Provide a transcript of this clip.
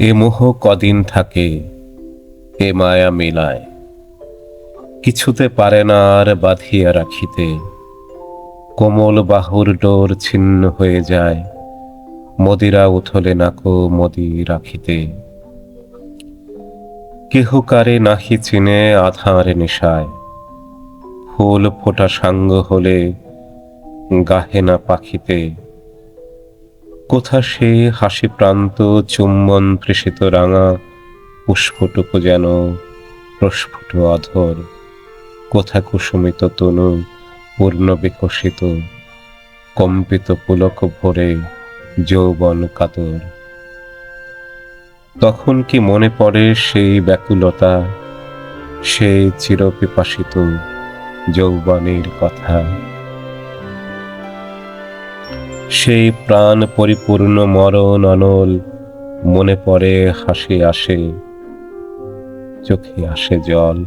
এ মোহ কদিন থাকে, এ মায়া মিলায়। কিছুতে পারে না আর বাঁধিয়া রাখিতে। কোমল বাহুর ডোর ছিন্ন হয়ে যায়, মদিরা উথলে নাকো মদি রাখিতে। কেহ কারে নাহি চিনে আধার নেশায়, ফুল ফোটা সাঙ্গ হলে গাহে না পাখিতে। কোথা সে হাসি প্রান্ত, চুম্বন তৃষিত রাঙা, পুষ্পটুকু যেন প্রস্ফুট অধর। কোথা কুসুমিত তনু, পূর্ণ বিকশিত, কম্পিত পুলক ভরে যৌবন কাতর। তখন কি মনে পড়ে সেই ব্যাকুলতা, সেই চিরপিপাসিত যৌবনের কথা? সেই প্রাণ পরিপূর্ণ মরণ অনল মনে পড়ে হাসি আসে চোখে আসে জল।